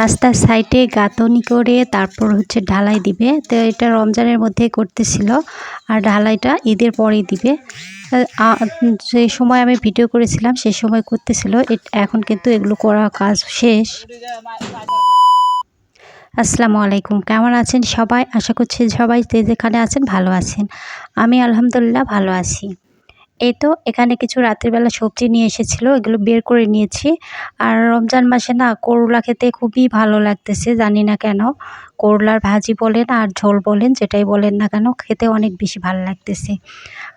রাস্তার সাইডে গাঁথনি করে তারপর হচ্ছে ঢালাই দিবে। তো এটা রমজানের মধ্যে করতেছিল আর ঢালাইটা ঈদের পরেই দিবে। যে সময় আমি ভিডিও করেছিলাম সে সময় করতেছিল। এখন কিন্তু এগুলো করা কাজ শেষ। আসসালামু আলাইকুম, কেমন আছেন সবাই? আশা করছি সবাই যেখানে আছেন ভালো আছেন। আমি আলহামদুলিল্লাহ ভালো আছি। এই তো, এখানে কিছু রাত্রিবেলা সবজি নিয়ে এসেছিল, এগুলো বের করে নিয়েছি। আর রমজান মাসে না, করলা খেতে খুবই ভালো লাগতেছে, জানি না কেন। করলার ভাজি বলেন আর ঝোল বলেন, যেটাই বলেন না কেন, খেতে অনেক বেশি ভালো লাগতেছে।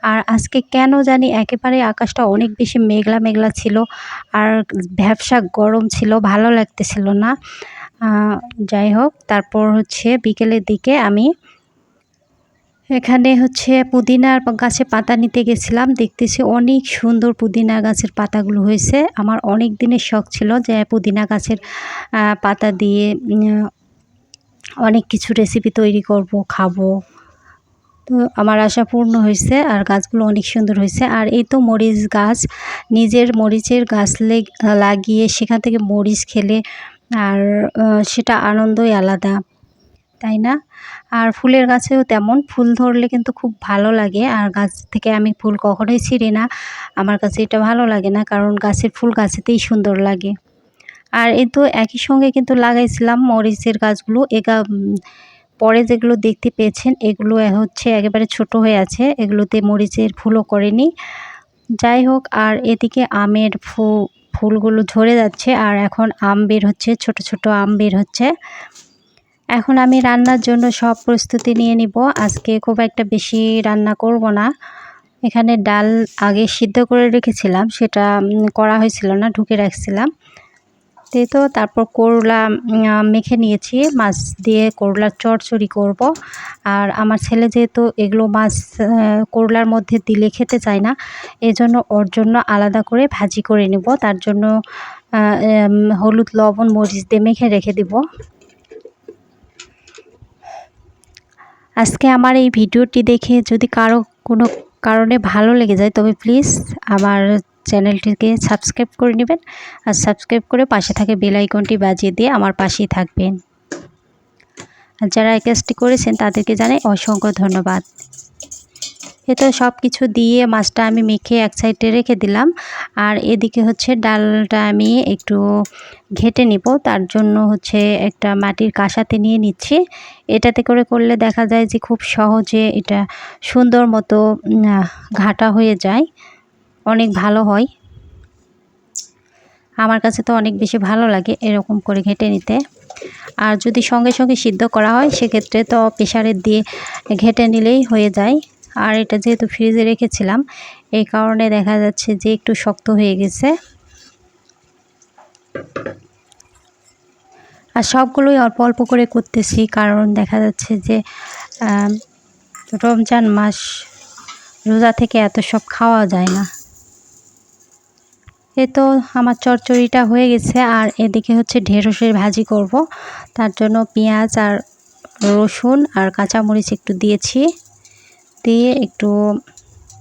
আর আজকে কেন জানি একেবারে আকাশটা অনেক বেশি মেঘলা মেঘলা ছিল, আর ভ্যাবসা গরম ছিল, ভালো লাগতেছিল না। যাই হোক, তারপর হচ্ছে বিকেলের দিকে আমি এখানে হচ্ছে পুদিনার গাছে পাতা নিতে গেছিলাম। দেখতেছি অনেক সুন্দর পুদিনা গাছের পাতাগুলো হয়েছে। আমার অনেক দিনের শখ ছিল যে পুদিনা গাছের পাতা দিয়ে অনেক কিছু রেসিপি তৈরি করব, খাব। তো আমার আশা পূর্ণ হয়েছে আর গাছগুলো অনেক সুন্দর হয়েছে। আর এই তো মরিচ গাছ, নিজের মরিচের গাছ লেগ- লাগিয়ে সেখান থেকে মরিচ খেলে আর সেটা আনন্দই আলাদা। তাই না? আর ফুলের গাছেও তেমন। ফুল ধরলে কিন্তু খুব ভালো লাগে। আর গাছ থেকে আমি ফুল কখনোই ছিঁড়ি না। আমার কাছে এটা ভালো লাগে না, কারণ গাছের ফুল গাছেতেই সুন্দর লাগে। আর এই তো একই সঙ্গে কিন্তু লাগাইছিলাম মরিচের গাছগুলো। এগা পরে যেগুলো দেখতে পেয়েছেন, এগুলো হচ্ছে একেবারে ছোট হয়ে আছে। এগুলোতে মরিচের ফুলও করেনি। যাই হোক, আর এদিকে আমের ফু ফুলগুলো ঝরে যাচ্ছে। আর এখন আম বের হচ্ছে, ছোট ছোট আম বের হচ্ছে। এখন আমি রান্নার জন্য সব প্রস্তুতি নিয়ে নিব। আজকে খুব একটা বেশি রান্না করব না। এখানে ডাল আগে সিদ্ধ করে রেখেছিলাম, সেটা করা হয়েছিল না, ঢুকে রাখছিলাম। তো তারপর করলা মেখে নিয়েছি, মাছ দিয়ে করলার চড়চড়ি করব। আর আমার ছেলে যেহেতু এগুলো মাছ করলার মধ্যে দিলে খেতে চায় না, এজন্য ওর জন্য আলাদা করে ভাজি করে নেব। তার জন্য হলুদ, লবণ, মরিচ দিয়ে মেখে রেখে দিব। আজকে আমার এই ভিডিওটি দেখে যদি কারও কোনো কারণে ভালো লেগে যায়, তবে প্লিজ আমার চ্যানেলটিকে সাবস্ক্রাইব করে নেবেন আর সাবস্ক্রাইব করে পাশে থাকে বেল আইকনটি বাজিয়ে দিয়ে আমার পাশেই থাকবেন। আর যারা এই কাজটি করেছেন, তাদেরকে জানাই অসংখ্য ধন্যবাদ। এতে সব কিছু দিয়ে মাছটা আমি মেখে এক সাইডে রেখে দিলাম। আর এদিকে হচ্ছে ডালটা আমি একটু ঘেটে নিব। তার জন্য হচ্ছে একটা মাটির কাঁসাতে নিয়ে নিচ্ছি। এটাতে করে করলে দেখা যায় যে খুব সহজে এটা সুন্দর মতো ঘাটা হয়ে যায়। অনেক ভালো হয়। আমার কাছে তো অনেক বেশি ভালো লাগে এরকম করে ঘেটে নিতে। আর যদি সঙ্গে সঙ্গে সিদ্ধ করা হয়, সেক্ষেত্রে তো প্রেশারে দিয়ে ঘেটে নিলেই হয়ে যায়। আর এটা যেহেতু ফ্রিজে রেখেছিলাম, এই কারণে দেখা যাচ্ছে যে একটু শক্ত হয়ে গেছে। আর সবগুলোই অল্প অল্প করে করতেছি কারণ দেখা যাচ্ছে যে রমজান মাস, রোজা থেকে এত সব খাওয়া যায় না। এ তো আমার চচ্চড়িটা হয়ে গেছে, আর এদিকে হচ্ছে ঢেঁড়সের ভাজি করব। তার জন্য পেঁয়াজ আর রসুন আর কাঁচামরিচ একটু দিয়েছি। দিয়ে একটু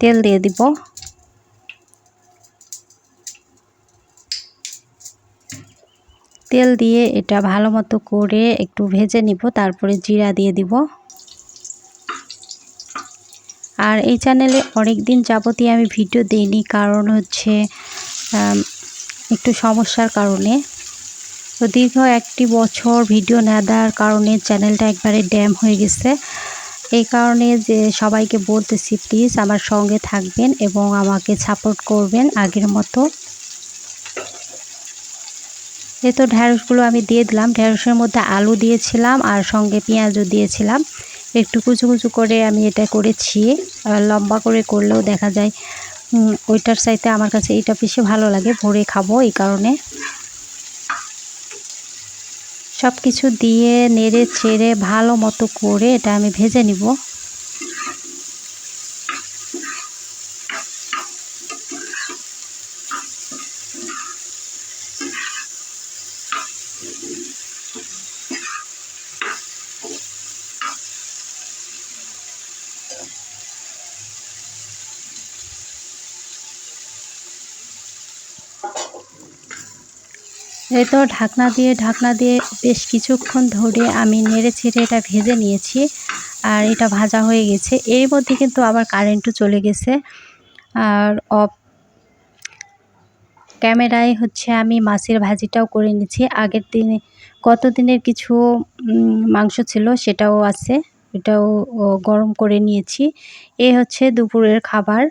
তেল দিয়ে দিব। তেল দিয়ে এটা ভালো মতো করে একটু ভেজে নিব, তারপরে জিরা দিয়ে দিব। আর এই চ্যানেলে অনেক দিন যাবতীয় আমি ভিডিও দিইনি, কারণ হচ্ছে একটু সমস্যার কারণে। তো দীর্ঘ একটি বছর ভিডিও না দেওয়ার কারণে চ্যানেলটা একবারে ড্যাম হয়ে গেছে। এই কারণে যে সবাইকে বলতেছি, প্লিজ আমার সঙ্গে থাকবেন এবং আমাকে সাপোর্ট করবেন আগের মতো। এই তো ঢ্যাঁড়সগুলো আমি দিয়ে দিলাম। ঢ্যাঁড়সের মধ্যে আলু দিয়েছিলাম আর সঙ্গে পেঁয়াজও দিয়েছিলাম। একটু কুচু কুচু করে আমি এটা করেছি। লম্বা করে করলেও দেখা যায় ওইটার চাইতে আমার কাছে এটা বেশি ভালো লাগে। ভরে খাব এই কারণে। সব কিছু দিয়ে নেড়ে চেড়ে ভালো মতো করে এটা আমি ভেজে নিব। এই তো ঢাকনা দিয়ে ঢাকনা দিয়ে বেশ কিছুক্ষণ ধরে আমি নেড়ে ছেড়ে এটা ভেজে নিয়েছি আর এটা ভাজা হয়ে গেছে। এর মধ্যে কিন্তু আবার কারেন্টও চলে গেছে। আর অফ ক্যামেরায় হচ্ছে আমি মাছের ভাজিটাও করে নিয়েছি। আগের দিনে গত দিনের কিছু মাংস ছিল সেটাও আছে, এটাও গরম করে নিয়েছি। এ হচ্ছে দুপুরের খাবার।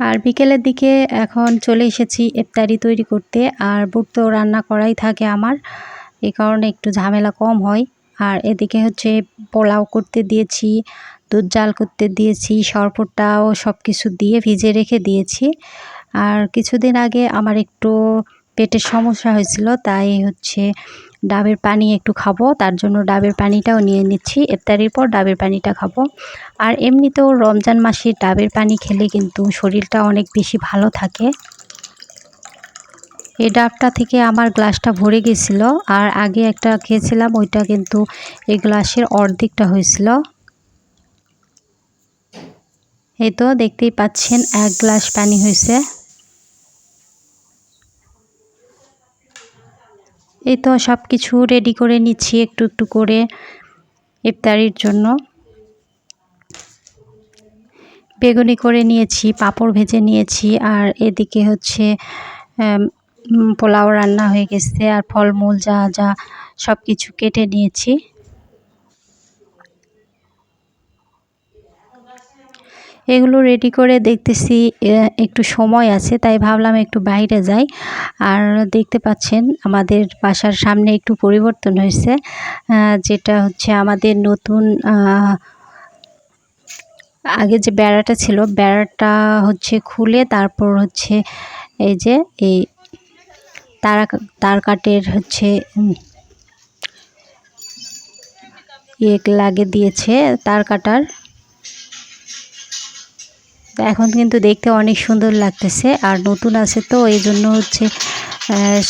আর বিকেলের দিকে এখন চলে এসেছি ইফতারি তৈরি করতে, আর বুট তো রান্না করাই থাকে আমার। এই কারণে একটু ঝামেলা কম হয়। আর এদিকে হচ্ছে পোলাও করতে দিয়েছি, দুধ জাল করতে দিয়েছি, সরপুরটাও সব কিছু দিয়ে ভিজে রেখে দিয়েছি। আর কিছুদিন আগে আমার একটু পেটের সমস্যা হয়েছিল, তাই হচ্ছে ডাবের পানি একটু খাব, তার জন্য ডাবের পানিটাও নিয়ে নিচ্ছি। ইফতারির পর ডাবের পানিটা খাব। আর এমনিতেও রমজান মাসে ডাবের পানি খেলে কিন্তু শরীরটা অনেক বেশি ভালো থাকে। এই ডাবটা থেকে আমার গ্লাসটা ভরে গেছিল, আর আগে একটা খেয়েছিলাম, ওইটা কিন্তু এই গ্লাসের অর্ধেকটা হয়েছিল। এই তো দেখতেই পাচ্ছেন, এক গ্লাস পানি হয়েছে। এই তো সব কিছু রেডি করে নিচ্ছি একটু একটু করে ইফতারির জন্য। বেগুনি করে নিয়েছি, পাঁপড় ভেজে নিয়েছি, আর এদিকে হচ্ছে পোলাও রান্না হয়ে গেছে, আর ফলমূল যা যা সব কিছু কেটে নিয়েছি। এগুলো রেডি করে দেখতেছি একটু সময় আছে, তাই ভাবলাম একটু বাইরে যাই। আর দেখতে পাচ্ছেন, আমাদের বাসার সামনে একটু পরিবর্তন হয়েছে যেটা হচ্ছে আমাদের নতুন আগে যে বেড়াটা ছিল, বেড়াটা হচ্ছে খুলে তারপর হচ্ছে এই যে এই তারা, তার কাটের হচ্ছে ইয়ে লাগে দিয়েছে তার কাটার। এখন কিন্তু দেখতে অনেক সুন্দর লাগতেছে আর নতুন আছে তো, এই জন্য হচ্ছে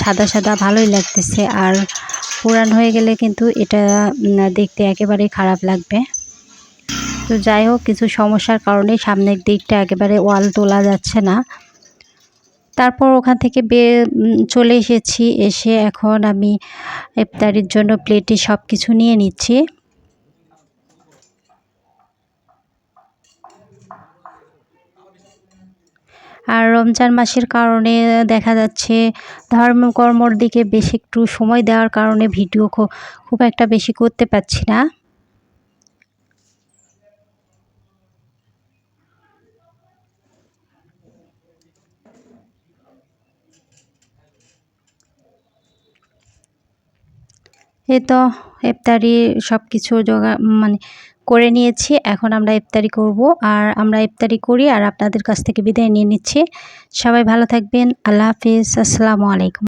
সাদা সাদা ভালোই লাগতেছে। আর পুরান হয়ে গেলে কিন্তু এটা দেখতে একেবারে খারাপ লাগবে। তো যাই হোক, কিছু সমস্যার কারণে সামনের দিকটা একেবারে ওয়াল তোলা যাচ্ছে না। তারপর ওখান থেকে বে চলে এসেছি। এসে এখন আমি ইফতারির জন্য প্লেটে সব কিছু নিয়ে নিচ্ছি। আর রমজান মাসের কারণে দেখা যাচ্ছে ধর্মকর্মর দিকে বেশি একটু সময় দেওয়ার কারণে ভিডিও খুব একটা বেশি করতে পারছি না। এ তো, ইফতারি সব কিছু জোগা মানে করে নিয়েছি, এখন আমরা ইফতারি করব। আর আমরা ইফতারি করি আর আপনাদের কাছ থেকে বিদায় নিয়ে নিচ্ছি। সবাই ভালো থাকবেন, আল্লাহ হাফিজ, আসসালামু আলাইকুম।